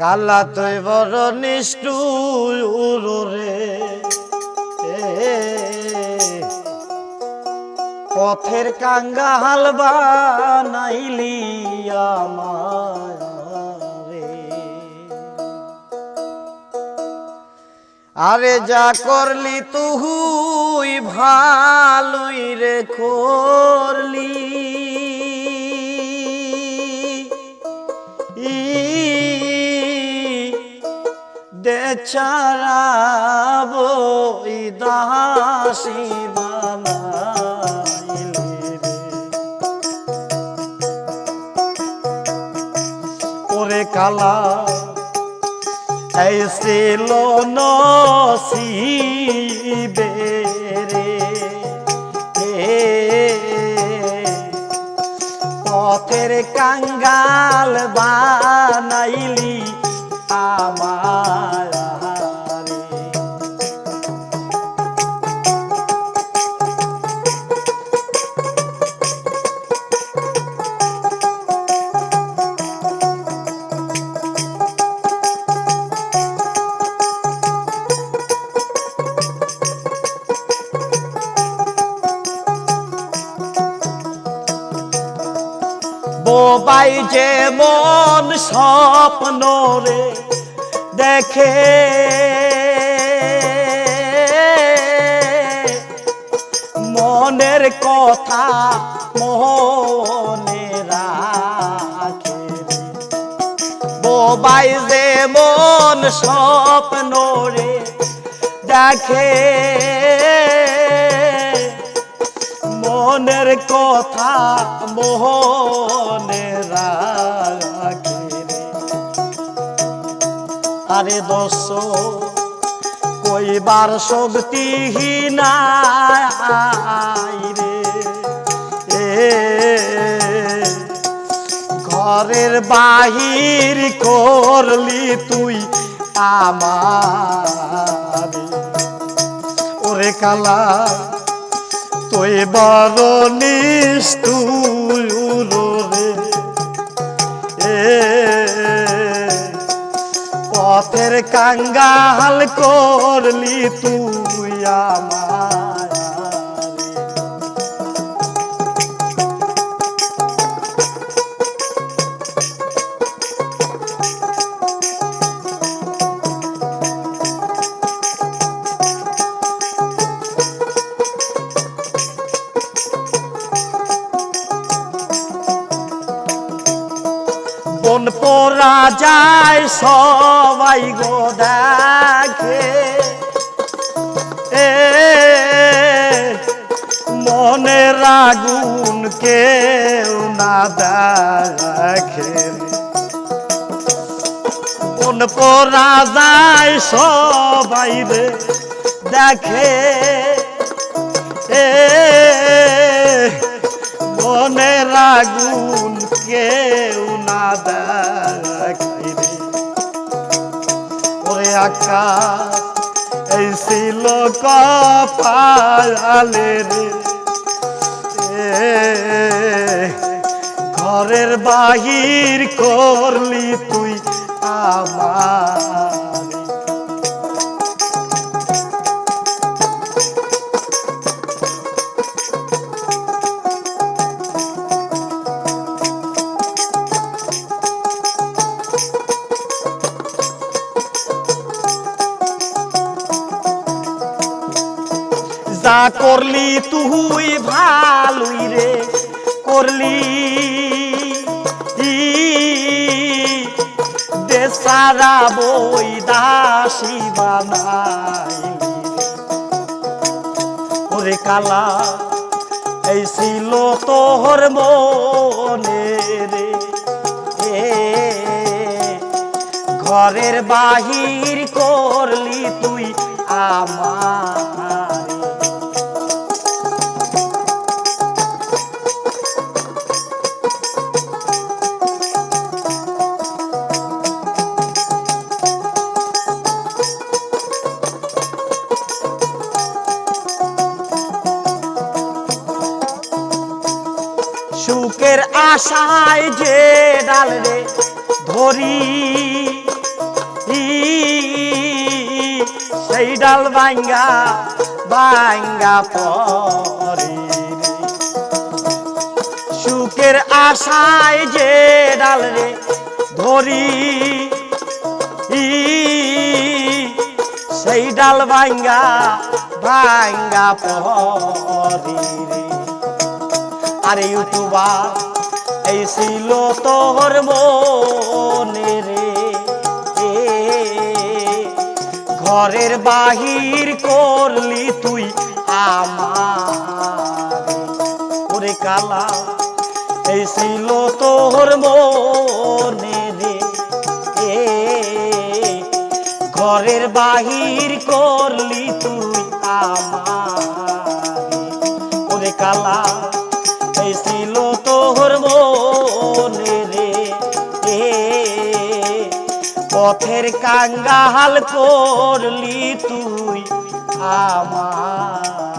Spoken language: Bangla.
কালা তুই বড় নিষ্ঠুর রে পথের কাঙ্গা হালবা নাইলি আমারে। আরে যা করলি তুহুই ভালোই রে করলি। দে ছাড়াবো ই দাসী বানাইলি রে ওরে কালা ऐसे लो नसीबे রে এ, পথের কাঙ্গাল বানাইলি আমার বোবাই যে মন স্বপ্ন রে দেখে। মনের কথা মনে রাখে বোবাই যে মন স্বপ্ন রে দেখে। মনের কথা মোহনে আরে দোষ কইবার এ ঘরের বাহির করলি তুই আমার। ওরে কালা তুই বড় নিষ্ঠুর। পথের কাঙ্গাল করলি তুই আমার। বন পোরা যায় সবাই গো দেখে। এ মনের আগুন কেউ না দেখে। বন পোরা যায় সবাই রে দেখে। এ মনের আগুন কেউ না দেখিরে ওরে আকাশ এই ছিল কপালে রে। ঘরের বাহির করলি তুই আমার যা করলি তুই ভালুই রে, করলি। দেশারা বই দাসী বানাইলি। ওরে কালা, এই ছিল তোর মনে রে। ঘরের বাহির করলি তুই আমার আশায় যে ডাল রে ধরি সেই ডাল বাঙ্গা বাঙ্গা পরে সুখের আশায় যে ডাল রে ধরি সেই ডাল বাঙ্গা বাঙ্গা পরি রে। আরে ইউটিউবার ছিল তোর মনে রে। ঘরের বাহির করলি তুই আমার। কালা এই তোর মনে রে। ঘরের বাহির করলি তুই আমার। কালা এই ছিল তোর মনে পথের কাঙ্গাল করলি তুই আমার